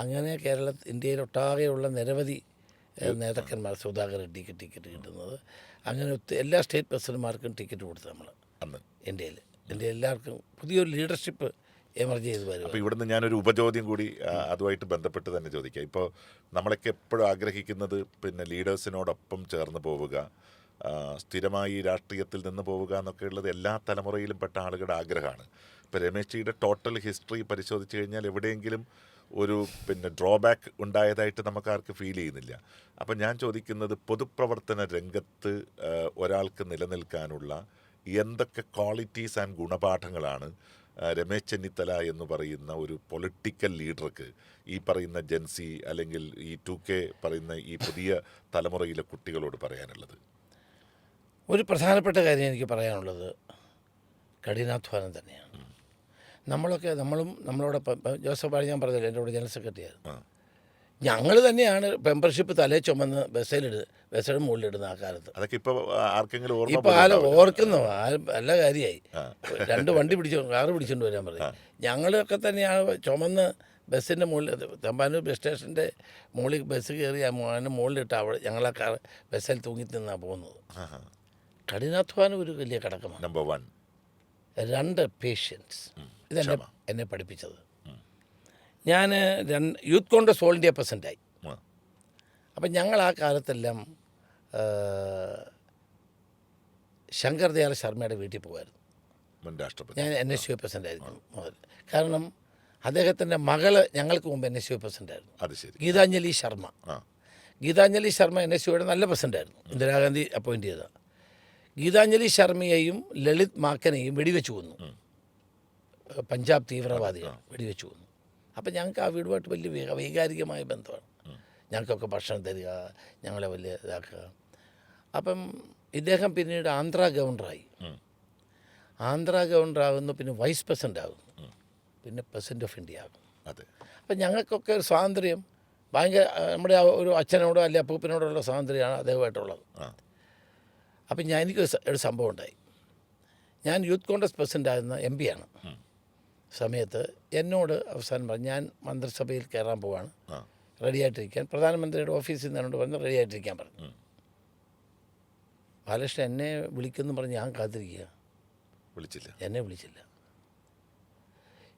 അങ്ങനെ കേരള ഇന്ത്യയിലൊട്ടാകെയുള്ള നിരവധി നേതാക്കന്മാർ സുധാകർ റെഡ്ഡിക്ക് ടിക്കറ്റ് കിട്ടുന്നത്. അങ്ങനെ എല്ലാ സ്റ്റേറ്റ് പ്രസിഡന്റ്മാർക്കും ടിക്കറ്റ് കൊടുത്തു നമ്മൾ ഇന്ത്യയിൽ. ഇന്ത്യ എല്ലാവർക്കും പുതിയൊരു ലീഡർഷിപ്പ് അപ്പോൾ ഇവിടുന്ന് ഞാനൊരു ഉപചോദ്യം കൂടി അതുമായിട്ട് ബന്ധപ്പെട്ട് തന്നെ ചോദിക്കാം. ഇപ്പോൾ നമ്മളൊക്കെ എപ്പോഴും ആഗ്രഹിക്കുന്നത് പിന്നെ ലീഡേഴ്സിനോടൊപ്പം ചേർന്ന് പോവുക സ്ഥിരമായി രാഷ്ട്രീയത്തിൽ നിന്ന് പോവുക എന്നൊക്കെ ഉള്ളത് എല്ലാ തലമുറയിലും പെട്ട ആളുകളുടെ ആഗ്രഹമാണ്. ഇപ്പോൾ രമേശ് ജിയുടെ ടോട്ടൽ ഹിസ്റ്ററി പരിശോധിച്ച് കഴിഞ്ഞാൽ എവിടെയെങ്കിലും ഒരു പിന്നെ ഡ്രോബാക്ക് ഉണ്ടായതായിട്ട് നമുക്ക് ആർക്ക് ഫീൽ ചെയ്യുന്നില്ല. അപ്പം ഞാൻ ചോദിക്കുന്നത് പൊതുപ്രവർത്തന രംഗത്ത് ഒരാൾക്ക് നിലനിൽക്കാനുള്ള എന്തൊക്കെ ക്വാളിറ്റീസ് ആൻഡ് ഗുണപാഠങ്ങളാണ് രമേശ് ചെന്നിത്തല എന്ന് പറയുന്ന ഒരു പൊളിറ്റിക്കൽ ലീഡർക്ക് ഈ പറയുന്ന ജൻസി അല്ലെങ്കിൽ ഈ ടു കെ പറയുന്ന ഈ പുതിയ തലമുറയിലെ കുട്ടികളോട് പറയാനുള്ളത്? ഒരു പ്രധാനപ്പെട്ട കാര്യം എനിക്ക് പറയാനുള്ളത് കഠിനാധ്വാനം തന്നെയാണ്. നമ്മളൊക്കെ നമ്മളും നമ്മളോടൊപ്പം ജോസഫ് ഞാൻ പറഞ്ഞില്ല എന്റെ കൂടെ ജനറൽ സെക്രട്ടറി ആയിരുന്നു ആ. ഞങ്ങൾ തന്നെയാണ് മെമ്പർഷിപ്പ് തലേ ചുമന്ന് ബസ്സിലിട് മുകളിൽ മുകളിലിടുന്ന ആ കാലത്ത്. അതൊക്കെ ഇപ്പോൾ ആർക്കെങ്കിലും ഓർമ്മ ഇപ്പൊ പോലും ആൾ ഉണ്ടാവില്ല. ഓർക്കുന്നു. നല്ല കാര്യമായി രണ്ട് വണ്ടി പിടിച്ചു കാറ് പിടിച്ചോണ്ട് വരാൻ പറഞ്ഞു ഞങ്ങളൊക്കെ തന്നെയാണ് ചുമന്ന് ബസ്സിന്റെ മുകളിൽ തമ്പാനൂർ ബസ് സ്റ്റേഷന്റെ മുകളിൽ ബസ് കയറി ആ അതിന്റെ മുകളിലിട്ട് അവിടെ ഞങ്ങളെ കാർ ബസ്സിൽ തൂങ്ങി നിന്നാണ് പോകുന്നത്. കഠിനാധ്വാനം ഒരു വലിയ കടക്കമാണ് നമ്പർ വൺ രണ്ട് പേഷ്യൻസ് ഇതെന്നെ എന്നെ പഠിപ്പിച്ചത്. ഞാൻ യൂത്ത് കോൺഗ്രസ് ഓൾ ഇന്ത്യ പ്രസിഡന്റായി. അപ്പം ഞങ്ങൾ ആ കാലത്തെല്ലാം ശങ്കർ ദയാൽ ശർമ്മയുടെ വീട്ടിൽ പോകുമായിരുന്നു ഞാൻ എൻ എസ് യു പ്രസിഡന്റ് ആയിരുന്നു മുതൽ. കാരണം അദ്ദേഹത്തിന്റെ മകൾ ഞങ്ങൾക്ക് മുമ്പ് എൻ എസ് യു പ്രസിഡന്റ് ആയിരുന്നു അത് ശരി. ഗീതാഞ്ജലി ശർമ്മ. ഗീതാഞ്ജലി ശർമ്മ എൻ എസ് യുടെ നല്ല പ്രസിഡന്റായിരുന്നു ഇന്ദിരാഗാന്ധി അപ്പോയിന്റ് ചെയ്ത. ഗീതാഞ്ജലി ശർമ്മയെയും ലളിത് മാക്കനെയും വെടിവെച്ച് കൊന്നു. പഞ്ചാബ് തീവ്രവാദികൾ വെടിവെച്ച് കൊന്നു. അപ്പം ഞങ്ങൾക്ക് ആ വീടുമായിട്ട് വലിയ വൈകാരികമായ ബന്ധമാണ്. ഞങ്ങൾക്കൊക്കെ ഭക്ഷണം തരിക ഞങ്ങളെ വലിയ ഇതാക്കുക. അപ്പം ഇദ്ദേഹം പിന്നീട് ആന്ധ്ര ഗവർണറായി. ആന്ധ്ര ഗവർണറാകുന്നു പിന്നെ വൈസ് പ്രസിഡന്റ് ആകുന്നു പിന്നെ പ്രസിഡന്റ് ഓഫ് ഇന്ത്യ ആകും അതെ. അപ്പം ഞങ്ങൾക്കൊക്കെ ഒരു സ്വാതന്ത്ര്യം ഭയങ്കര നമ്മുടെ ഒരു അച്ഛനോടോ അല്ലെ അപ്പൂപ്പനോടുള്ള സ്വാതന്ത്ര്യമാണ് അദ്ദേഹമായിട്ടുള്ളത് അപ്പം ഞാൻ എനിക്ക് ഒരു സംഭവം ഉണ്ടായി. ഞാൻ യൂത്ത് കോൺഗ്രസ് പ്രസിഡന്റ് ആയിരുന്ന എം പി ആണ്. സമയത്ത് എന്നോട് അവസാനം പറഞ്ഞു ഞാൻ മന്ത്രിസഭയിൽ കയറാൻ പോവാണ്. റെഡി റെഡിയായിട്ടിരിക്കാൻ. പ്രധാനമന്ത്രിയുടെ ഓഫീസിൽ നിന്ന് എന്നോട് പറഞ്ഞു റെഡിയായിട്ടിരിക്കാൻ പറഞ്ഞു. ബാലകൃഷ്ണൻ എന്നെ വിളിക്കുന്നു പറഞ്ഞ് ഞാൻ കാത്തിരിക്കുക വിളിച്ചില്ല. എന്നെ വിളിച്ചില്ല.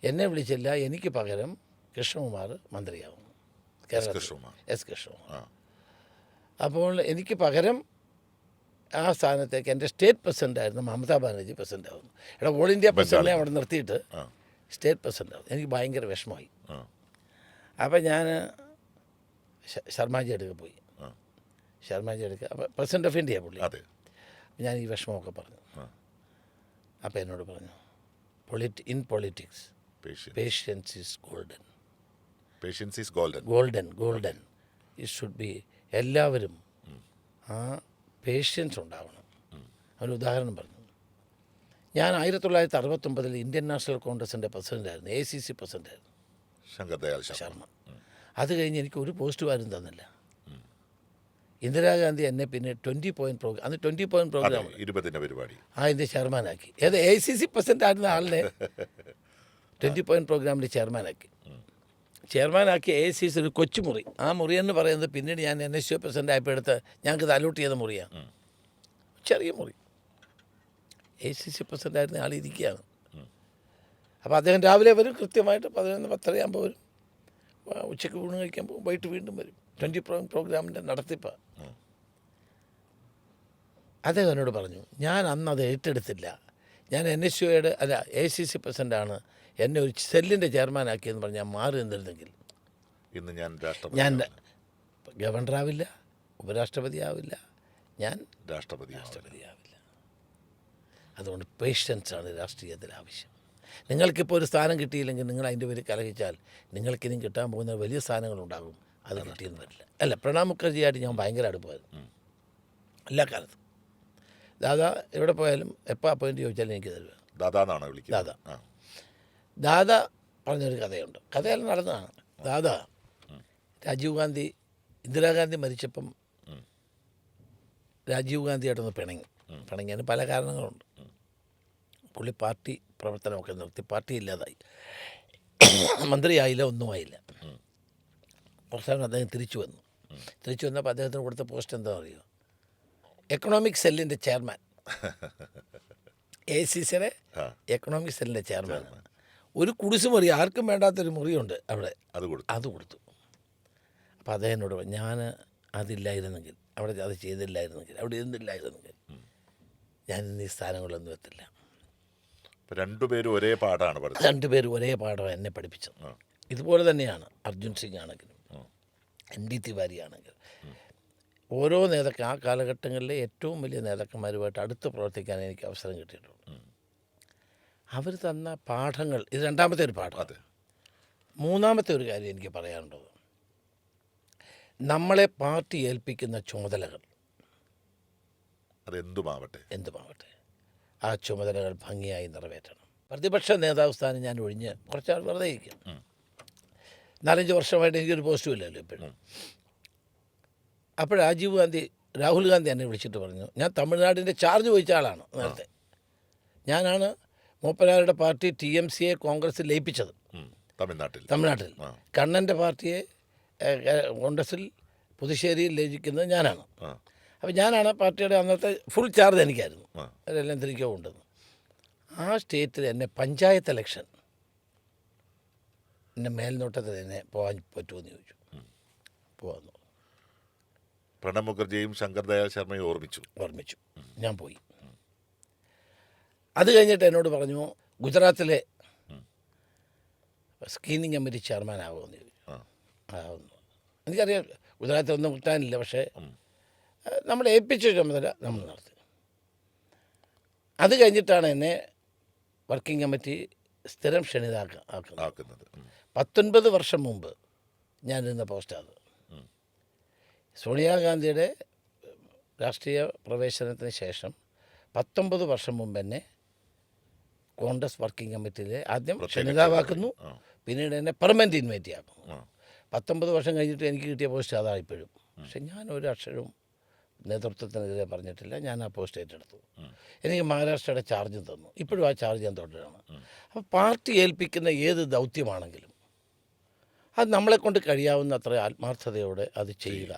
എന്നെ വിളിച്ചില്ല. എനിക്ക് പകരം കൃഷ്ണകുമാർ മന്ത്രിയാവും. എസ് കൃഷ്ണകുമാർ. അപ്പോൾ എനിക്ക് പകരം ആ സ്ഥാനത്തേക്ക് എന്റെ സ്റ്റേറ്റ് പ്രസിഡന്റ് ആയിരുന്നു മമതാ ബാനർജി പ്രസിഡന്റ് ആവുന്നു എടാ ഓൾ ഇന്ത്യ പ്രസിഡന്റിനെ അവിടെ നിർത്തിയിട്ട് സ്റ്റേറ്റ് പ്രസിഡന്റ് ആവും എനിക്ക് ഭയങ്കര വിഷമമായി. അപ്പം ഞാൻ ശർമാജി അടുക്ക പോയി. ശർമാജി അടുക്ക അപ്പം പ്രസിഡന്റ് ഓഫ് ഇന്ത്യ പുള്ളി. അതെ. ഞാൻ ഈ വിഷമമൊക്കെ പറഞ്ഞു. അപ്പം എന്നോട് പറഞ്ഞു polit in politics patience patience is golden patience is golden golden golden it should be എല്ലാവരും ആ പേഷ്യൻസ് ഉണ്ടാവണം. അവന് ഉദാഹരണം പറഞ്ഞു. ഞാൻ ആയിരത്തി തൊള്ളായിരത്തി അറുപത്തൊമ്പതിൽ ഇന്ത്യൻ നാഷണൽ കോൺഗ്രസിന്റെ പ്രസിഡന്റായിരുന്നു എ സി സി പ്രസിഡന്റായിരുന്നു. ശങ്കർ ദയാൽ ശർമ്മ. അത് കഴിഞ്ഞ് എനിക്ക് ഒരു പോസ്റ്റ് ആരും തന്നില്ല. ഇന്ദിരാഗാന്ധി എന്നെ പിന്നെ ട്വന്റി പോയിന്റ് പ്രോഗ്രാം അന്ന് ട്വന്റി പോയിന്റ് പ്രോഗ്രാം ഇരുപതിന്റെ പരിപാടി. ആ ഇതിന്റെ ചെയർമാനാക്കി. ഏത് എ സി സി പ്രസിഡന്റ് ആയിരുന്ന ആളിനെ ട്വന്റി പോയിന്റ് പ്രോഗ്രാമിന്റെ ചെയർമാനാക്കി. ചെയർമാനാക്കിയ എ സി സി ഒരു കൊച്ചുമുറി. ആ മുറി എന്ന് പറയുന്നത് പിന്നീട് ഞാൻ എൻ എസ് യു പ്രസിഡന്റ് ആയപ്പോൾ എടുത്ത് ഞങ്ങൾക്ക് അലോട്ട് ചെയ്ത മുറിയാണ്. ചെറിയ മുറി. എ സി സി പ്രസിഡന്റ് ആയിരുന്ന ആൾ ഇരിക്കുകയാണ്. അപ്പോൾ അദ്ദേഹം രാവിലെ വരും കൃത്യമായിട്ട് പതിനൊന്ന് പത്തരയാകുമ്പോൾ വരും. ഉച്ചയ്ക്ക് ഊണ് കഴിക്കാൻ പോകും വൈകിട്ട് വീണ്ടും വരും. ട്വന്റി പ്രോ പ്രോഗ്രാമിന്റെ നടത്തിപ്പ്. അദ്ദേഹം എന്നോട് പറഞ്ഞു ഞാൻ അന്ന് അത് ഏറ്റെടുത്തില്ല. ഞാൻ എൻ എസ് യുയുടെ അല്ല എ സി സി പ്രസിഡന്റാണ് എന്നെ ഒരു സെല്ലിന്റെ ചെയർമാനാക്കിയെന്ന് പറഞ്ഞാൽ ഞാൻ മാറി നിന്നിരുന്നെങ്കിൽ. ഇന്ന് ഞാൻ ഞാൻ ഗവർണറാവില്ല ഉപരാഷ്ട്രപതി ആവില്ല. ഞാൻ രാഷ്ട്രപതി രാഷ്ട്രപതിയാവില്ല അതുകൊണ്ട് പേഷ്യൻസാണ് രാഷ്ട്രീയത്തിൽ ആവശ്യം നിങ്ങൾക്കിപ്പോൾ ഒരു സ്ഥാനം കിട്ടിയില്ലെങ്കിൽ നിങ്ങൾ അതിന്റെ പേര് കലഹിച്ചാൽ നിങ്ങൾക്കിനും കിട്ടാൻ പോകുന്ന വലിയ സ്ഥാനങ്ങളുണ്ടാകും അത് കിട്ടിയെന്ന് വരില്ല. അല്ല പ്രണാബ് മുഖർജിയായിട്ട് ഞാൻ ഭയങ്കര അടുപ്പമായിരുന്നു. എല്ലാ കാലത്തും. ദാദാ എവിടെ പോയാലും എപ്പോൾ അപ്പോയിന്റ് ചോദിച്ചാലും എനിക്ക് തരുക ദാദാന്നാണോ വിളിക്കുന്നത്? ദാദാ. ദാദാ ദാദ പറഞ്ഞൊരു കഥയുണ്ട്. കഥയെല്ലാം നടന്നതാണ്. ദാദാ രാജീവ് ഗാന്ധി ഇന്ദിരാഗാന്ധി മരിച്ചപ്പം രാജീവ് ഗാന്ധിയായിട്ടൊന്ന് പിണങ്ങി. പിണങ്ങിയതിന് പല കാരണങ്ങളുണ്ട്. പുള്ളി പാർട്ടി പ്രവർത്തനമൊക്കെ നിർത്തി. പാർട്ടി ഇല്ലാതായി. മന്ത്രിയായില്ല ഒന്നുമായില്ല. അവസാനം അദ്ദേഹം തിരിച്ചു വന്നു. തിരിച്ചു വന്നപ്പോൾ അദ്ദേഹത്തിന് കൊടുത്ത പോസ്റ്റ് എന്താ അറിയുമോ എക്കണോമിക് സെല്ലിന്റെ ചെയർമാൻ എ സി സിയുടെ. എക്കണോമിക് സെല്ലിന്റെ ചെയർമാൻ ഒരു കുടിസ് മുറി ആർക്കും വേണ്ടാത്തൊരു മുറിയുണ്ട് അവിടെ. അത് കൊടുത്തു. അത് കൊടുത്തു. അപ്പോൾ അദ്ദേഹം എന്നോട് ഞാൻ അതില്ലായിരുന്നെങ്കിൽ അവിടെ അത് ചെയ്തില്ലായിരുന്നെങ്കിൽ അവിടെ ഇരുന്നില്ലായിരുന്നെങ്കിൽ ഞാൻ ഇന്ന് ഈ സ്ഥാനങ്ങളിലൊന്നും എത്തില്ല. രണ്ടുപേരും ഒരേ പാഠമാണ് പഠിച്ചത്. രണ്ടുപേരും ഒരേ പാഠം എന്നെ പഠിപ്പിച്ചത്. ഇതുപോലെ തന്നെയാണ് അർജുൻ സിംഗ് ആണെങ്കിലും എൻ ഡി തിവാരി ആണെങ്കിലും. ഓരോ നേതാക്കൾ ആ കാലഘട്ടങ്ങളിലെ ഏറ്റവും വലിയ നേതാക്കന്മാരുമായിട്ട് അടുത്ത് പ്രവർത്തിക്കാൻ എനിക്ക് അവസരം കിട്ടിയിട്ടുണ്ട്. അവർ തന്ന പാഠങ്ങൾ ഇത് രണ്ടാമത്തെ ഒരു പാഠം. അതെ. മൂന്നാമത്തെ ഒരു കാര്യം എനിക്ക് പറയാനുള്ളത്. നമ്മളെ പാർട്ടി ഏൽപ്പിക്കുന്ന ചുമതലകൾ അതെന്തുമാവട്ടെ? എന്തുമാവട്ടെ? ആ ചുമതലകൾ ഭംഗിയായി നിറവേറ്റണം. പ്രതിപക്ഷ നേതാവ് സ്ഥാനം ഞാൻ ഒഴിഞ്ഞ് കുറച്ചാൾ വെറുതെ ഇരിക്കും. നാലഞ്ച് വർഷമായിട്ട് എനിക്കൊരു പോസ്റ്റും ഇല്ലല്ലോ ഇപ്പോഴും. അപ്പോൾ രാജീവ് ഗാന്ധി രാഹുൽ ഗാന്ധി എന്നെ വിളിച്ചിട്ട് പറഞ്ഞു ഞാൻ തമിഴ്നാടിന്റെ ചാർജ് വഹിച്ച ആളാണ് നേരത്തെ. ഞാനാണ് മൂപ്പനാരുടെ പാർട്ടി ടി എം സിയെ കോൺഗ്രസ് ലയിപ്പിച്ചത്. തമിഴ്നാട്ടിൽ. തമിഴ്നാട്ടിൽ. കണ്ണന്റെ പാർട്ടിയെ ഏഹ്, പുതുശ്ശേരിയിൽ ലയിക്കുന്നത് ഞാനാണ്. അപ്പോൾ ഞാനാണ് പാർട്ടിയുടെ അന്നത്തെ ഫുൾ ചാർജ് എനിക്കായിരുന്നു. ആ. അതിലെല്ലാം തിരികെ കൊണ്ടുവന്നു ആ സ്റ്റേറ്റിൽ എന്നെ പഞ്ചായത്ത് ഇലക്ഷൻ എന്റെ മേൽനോട്ടത്തിൽ എന്നെ പോകാൻ പറ്റുമെന്ന് ചോദിച്ചു. പോകാമെന്ന് പ്രണബ് മുഖർജിയും ശങ്കർ ദയാൽ ശർമ്മയും ഓർമ്മിച്ചു. ഓർമ്മിച്ചു. ഞാൻ പോയി. അത് കഴിഞ്ഞിട്ട് എന്നോട് പറഞ്ഞു ഗുജറാത്തിലെ സ്ക്രീനിങ് കമ്മിറ്റി ചെയർമാൻ ആകുമെന്ന് ചോദിച്ചു. ആ. ആവുന്നു. എനിക്കറിയാം ഗുജറാത്തിൽ ഒന്നും കിട്ടാനില്ല പക്ഷേ നമ്മൾ ഏൽപ്പിച്ച ചുമതല നമ്മൾ നടത്തി. അത് കഴിഞ്ഞിട്ടാണ് എന്നെ വർക്കിംഗ് കമ്മിറ്റി സ്ഥിരം ക്ഷണിതാക്ക ആക്കുന്നത്. ആക്കുന്നത്. ഉം. പത്തൊൻപത് വർഷം മുമ്പ് ഞാനിരുന്ന പോസ്റ്റാണ് സോണിയാഗാന്ധിയുടെ രാഷ്ട്രീയ പ്രവേശനത്തിന് ശേഷം പത്തൊമ്പത് വർഷം മുമ്പ് എന്നെ കോൺഗ്രസ് വർക്കിംഗ് കമ്മിറ്റിയിലെ ആദ്യം ക്ഷണിതാവാക്കുന്നു. പിന്നീട് എന്നെ പെർമനന്റ് ഇൻവൈറ്റ് ആക്കുന്നു. പത്തൊമ്പത് വർഷം കഴിഞ്ഞിട്ട് എനിക്ക് കിട്ടിയ പോസ്റ്റ് അതാണ് ഇപ്പോഴും. പക്ഷെ ഞാൻ ഒരു അക്ഷരവും നേതൃത്വത്തിനെതിരെ പറഞ്ഞിട്ടില്ല. ഞാൻ ആ പോസ്റ്റ് ഏറ്റെടുത്തു. എനിക്ക് മഹാരാഷ്ട്രയുടെ ചാർജ് തന്നു. ഇപ്പോഴും ആ ചാർജ് ഞാൻ തുടരുകയാണ് അപ്പോൾ പാർട്ടി ഏൽപ്പിക്കുന്ന ഏത് ദൗത്യമാണെങ്കിലും അത് നമ്മളെ കൊണ്ട് കഴിയാവുന്ന അത്ര ആത്മാർത്ഥതയോടെ അത് ചെയ്യുക.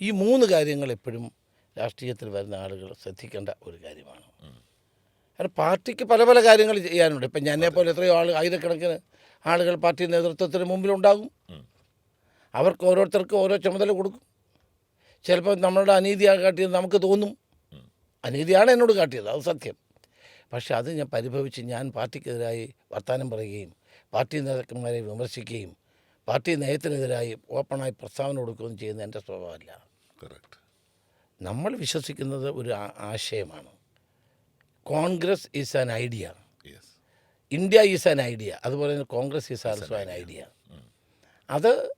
ഈ മൂന്ന് കാര്യങ്ങൾ എപ്പോഴും രാഷ്ട്രീയത്തിൽ വരുന്ന ആളുകൾ ശ്രദ്ധിക്കേണ്ട ഒരു കാര്യമാണ്. കാരണം പാർട്ടിക്ക് പല പല കാര്യങ്ങൾ ചെയ്യാനുണ്ട്. ഇപ്പം എന്നെ പോലെ എത്രയോ ആൾ ആയിരക്കണക്കിന് ആളുകൾ പാർട്ടി നേതൃത്വത്തിന് മുമ്പിലുണ്ടാകും. അവർക്ക് ഓരോരുത്തർക്കും ഓരോ ചുമതല കൊടുക്കും. ചിലപ്പോൾ നമ്മളുടെ അനീതിയാണ് കാട്ടിയത് നമുക്ക് തോന്നും. അനീതിയാണ് എന്നോട് കാട്ടിയത് അത് സത്യം. പക്ഷേ അത് ഞാൻ പരിഭവിച്ച് ഞാൻ പാർട്ടിക്കെതിരായി വർത്തമാനം പറയുകയും പാർട്ടി നേതാക്കന്മാരെ വിമർശിക്കുകയും പാർട്ടി നയത്തിനെതിരായി ഓപ്പണായി പ്രസ്താവന കൊടുക്കുകയും ചെയ്യുന്ന എന്റെ സ്വഭാവമല്ല. നമ്മൾ വിശ്വസിക്കുന്നത് ഒരു ആശയമാണ്. Congress is an idea. India is an idea. അതുപോലെ തന്നെ Congress is also an idea. അത്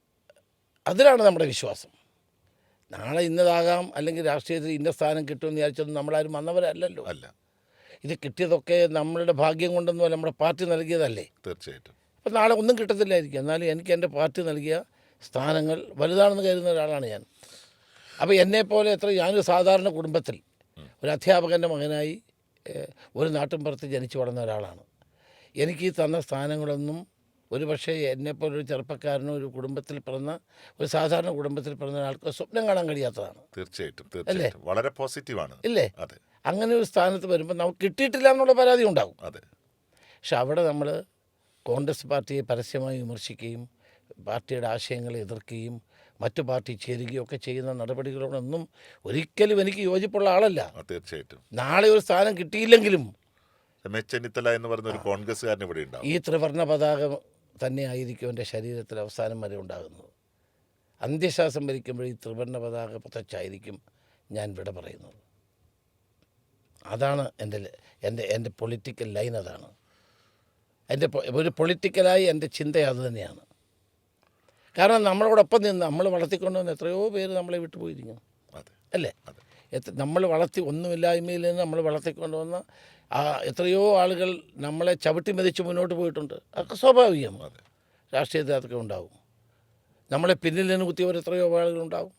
അതിലാണ് നമ്മുടെ വിശ്വാസം. നാളെ ഇന്നതാകാം അല്ലെങ്കിൽ രാഷ്ട്രീയത്തിൽ ഇന്ന സ്ഥാനം കിട്ടുമെന്ന് വിചാരിച്ചൊന്നും നമ്മളാരും വന്നവരല്ലല്ലോ. അല്ല. ഇത് കിട്ടിയതൊക്കെ നമ്മളുടെ ഭാഗ്യം കൊണ്ടൊന്നുമല്ല നമ്മുടെ പാർട്ടി നൽകിയതല്ലേ. തീർച്ചയായിട്ടും. അപ്പം നാളെ ഒന്നും കിട്ടത്തില്ലായിരിക്കും. എന്നാലും എനിക്ക് എന്റെ പാർട്ടി നൽകിയ സ്ഥാനങ്ങൾ വലുതാണെന്ന് കരുതുന്ന ഒരാളാണ് ഞാൻ. അപ്പോൾ എന്നെപ്പോലെ എത്ര ഞാനൊരു സാധാരണ കുടുംബത്തിൽ ഒരു അധ്യാപകന്റെ മകനായി ഒരു നാട്ടിൻപുറത്ത് ജനിച്ചു വളർന്ന ഒരാളാണ്. എനിക്ക് തന്ന സ്ഥാനങ്ങളൊന്നും ഒരു പക്ഷേ എന്നെപ്പോലെ ഒരു ചെറുപ്പക്കാരനോ ഒരു കുടുംബത്തിൽ പിറന്ന ഒരു സാധാരണ കുടുംബത്തിൽ പിറന്ന ഒരാൾക്ക് സ്വപ്നം കാണാൻ കഴിയാത്തതാണ്. തീർച്ചയായിട്ടും അല്ലേ? വളരെ പോസിറ്റീവാണ്. ഇല്ലേ? അതെ. അങ്ങനെ ഒരു സ്ഥാനത്ത് വരുമ്പോൾ നമുക്ക് കിട്ടിയിട്ടില്ല എന്നുള്ള പരാതി ഉണ്ടാകും. അതെ. പക്ഷെ അവിടെ നമ്മൾ കോൺഗ്രസ് പാർട്ടിയെ പരസ്യമായി വിമർശിക്കുകയും പാർട്ടിയുടെ ആശയങ്ങളെ എതിർക്കുകയും മറ്റു പാർട്ടി ചേരുകയും ഒക്കെ ചെയ്യുന്ന നടപടികളോടൊന്നും ഒരിക്കലും എനിക്ക് യോജിപ്പുള്ള ആളല്ല. തീർച്ചയായിട്ടും. നാളെ ഒരു സ്ഥാനം കിട്ടിയില്ലെങ്കിലും രമേശ് ചെന്നിത്തല എന്ന് പറയുന്ന ഒരു കോൺഗ്രസ്സുകാരൻ ഇവിടെ ഉണ്ടാവും. ഈ ത്രിവർണ പതാക തന്നെ ആയിരിക്കും എന്റെ ശരീരത്തിൽ അവസാനം വരെ ഉണ്ടാകുന്നത്. അന്ത്യശ്വാസം വരിക്കുമ്പോൾ ഈ ത്രിവർണ പതാക പുതച്ചായിരിക്കും ഞാൻ വിട പറയുന്നത്. അതാണ് എന്റെ എന്റെ എന്റെ പൊളിറ്റിക്കൽ ലൈൻ അതാണ്. എന്റെ ഒരു പൊളിറ്റിക്കലായി എന്റെ ചിന്ത അത് തന്നെയാണ്. കാരണം നമ്മളോടൊപ്പം നിന്ന് നമ്മൾ വളർത്തിക്കൊണ്ടുവന്ന എത്രയോ പേര് നമ്മളെ വിട്ടുപോയിരിക്കുന്നു. അല്ലേ? നമ്മൾ വളർത്തി ഒന്നുമില്ലായ്മയിൽ നിന്ന് നമ്മൾ വളർത്തിക്കൊണ്ടുവന്ന ആ എത്രയോ ആളുകൾ നമ്മളെ ചവിട്ടി മെതിച്ച് മുന്നോട്ട് പോയിട്ടുണ്ട്. അതൊക്കെ സ്വാഭാവികം. രാഷ്ട്രീയത്തിൽ അതൊക്കെ ഉണ്ടാവും. നമ്മളെ പിന്നിൽ നിന്ന് കുത്തിയവർ എത്രയോ ആളുകളുണ്ടാവും